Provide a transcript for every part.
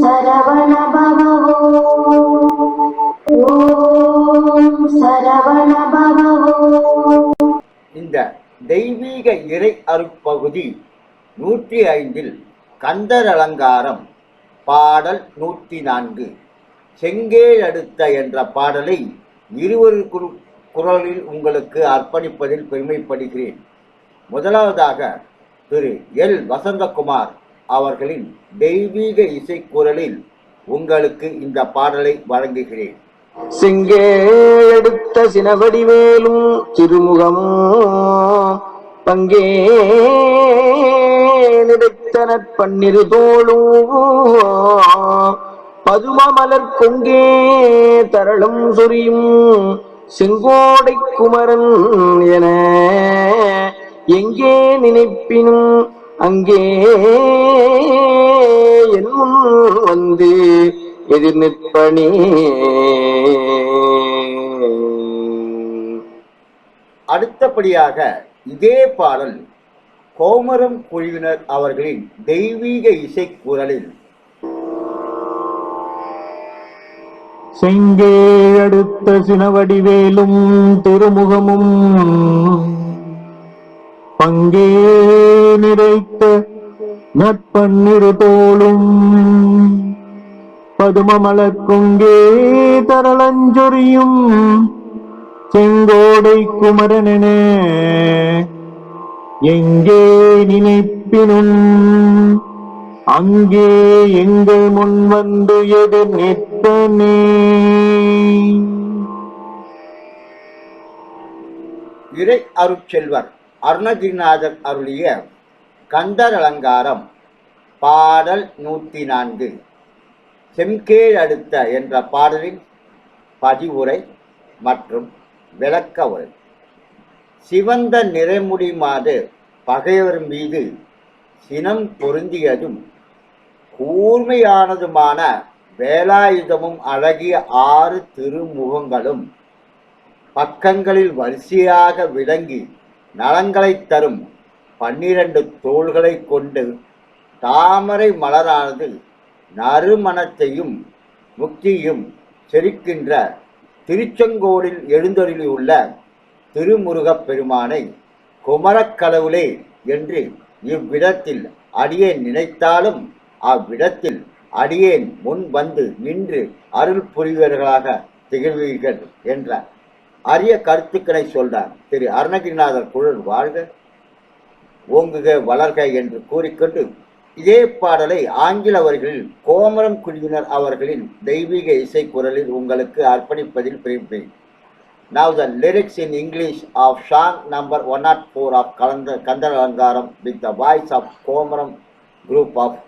சரவண இந்த தெய்வீக இறை அருப்பகுதி நூற்றி ஐந்தில் கந்தர் அலங்காரம் பாடல் நூற்றி நான்கு. செங்கேழடுத்த என்ற பாடலை இருவர் குரலில் உங்களுக்கு அர்ப்பணிப்பதில் பெருமைப்படுகிறேன். முதலாவதாக திரு எல். வசந்தகுமார் அவர்களின் தெய்வீக இசைக்குரலில் உங்களுக்கு இந்த பாடலை வழங்குகிறேன். சிங்கே எடுத்த சினவடிவேலும் திருமுகமும் பங்கே நினைத்த நற்பன்னிரு தோளும் பதும மலர் கொங்கே தரளும் சொரியும் செங்கோடை குமரன் என எங்கே நினைப்பினும் அங்கே என் முன் வந்து எதிர் நிற்பனே. அடுத்தபடியாக இதே பாடல் கோமரம் குழுவினர் அவர்களின் தெய்வீக இசைக்குரலில் செங்கே அடுத்த சினவடிவேலும் திருமுகமும் பங்கே நிறைத்த நட்பன்னிரு தோளும். பதுமமலக்குங்கே தரளஞ்சொறியும் செங்கோடை குமரனென எங்கே நினைப்பினும். அங்கே எங்கள் முன் வந்து எதிர் நிற்பனே. இறை அருட்செல்வர். அருணகிரிநாதர் அருளிய கந்தர் அலங்காரம் பாடல் நூற்றி நான்கு செம்கேழ் அடுத்த என்ற பாடலின் பதிவுரை மற்றும் விளக்க உரை. சிவந்த நிறைமுடிமாது பகைவர் மீது சினம் பொருந்தியதும் கூர்மையானதுமான வேலாயுதமும் அழகிய ஆறு திருமுகங்களும் பக்கங்களில் வரிசையாக விளங்கி நலங்களைத் தரும் பன்னிரண்டு தோள்களை கொண்டு தாமரை மலரானது நறுமணத்தையும் முக்தியும் செரிக்கின்ற திருச்செங்கோடில் எழுந்தருளியுள்ள திருமுருகப் பெருமானை குமரக்கடவுளே என்று இவ்விடத்தில் அடியேன் நினைத்தாலும் அவ்விடத்தில் அடியேன் முன் வந்து நின்று அருள் புரிவர்களாக திகழ்வீர்கள் என்ற அரிய கருத்துக்களை சொல்றார். திரு அருணகிரிநாதர் குழல் வாழ்க ஓங்குக வளர்க என்று கூறிக்கொண்டு இதே பாடலை ஆங்கில அவர்களில் கோமரம் குழுவினர் அவர்களின் தெய்வீக இசை குரலில் உங்களுக்கு அர்ப்பணிப்பதில் பிரிப்பேன் Now the lyrics in English of song number 104 of Kalanda, Kandar Alangaram with the voice of Komaram group of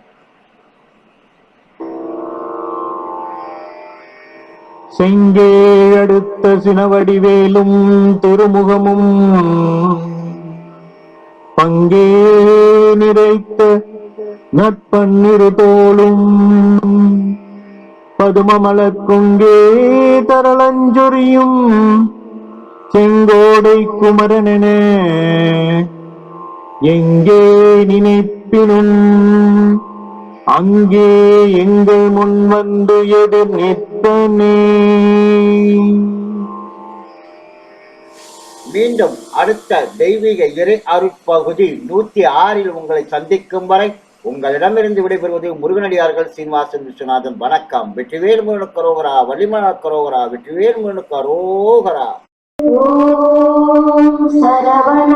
Sengge அடுத்த சினவடிவேலும் திருமுகமும் பங்கே நிறைத்த நட்பன்னிரு தோளும் பதுமமலர் கொங்கே தரளஞ்சொரியும் செங்கோடை குமரனென எங்கே நினைப்பினும் அங்கே எங்கள் முன் வந்து எதிர் நிற்பனே. மீண்டும் அடுத்த தெய்வீக இறை அருட்பகுதி நூத்தி ஆறில் உங்களை சந்திக்கும் வரை உங்களிடமிருந்து விடைபெறுவது முருகனடியார்கள் சீனிவாசன் விஸ்வநாதன். வணக்கம். வெற்றிவேல் முருகனு கரோகரா வலிமன கரோகரா வெற்றிவேல் முருகனு கரோகரா. சரவண